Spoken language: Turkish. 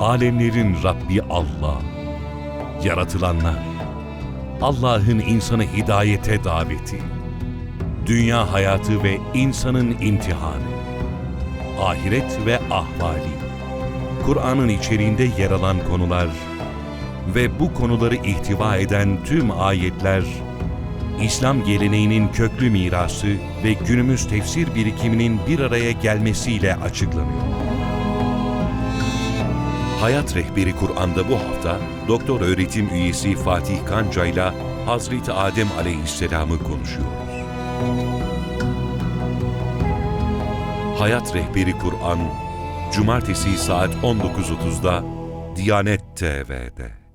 Alemlerin Rabbi Allah. Yaratılanlar. Allah'ın insanı hidayete daveti. Dünya hayatı ve insanın imtihanı. Ahiret ve ahvali. Kur'an'ın içeriğinde yer alan konular ve bu konuları ihtiva eden tüm ayetler, İslam geleneğinin köklü mirası ve günümüz tefsir birikiminin bir araya gelmesiyle açıklanıyor. Hayat Rehberi Kur'an'da bu hafta Doktor Öğretim Üyesi Fatih Kanca ile Hazreti Adem Aleyhisselam'ı konuşuyoruz. Hayat Rehberi Kur'an Cumartesi saat 19.30'da Diyanet TV'de.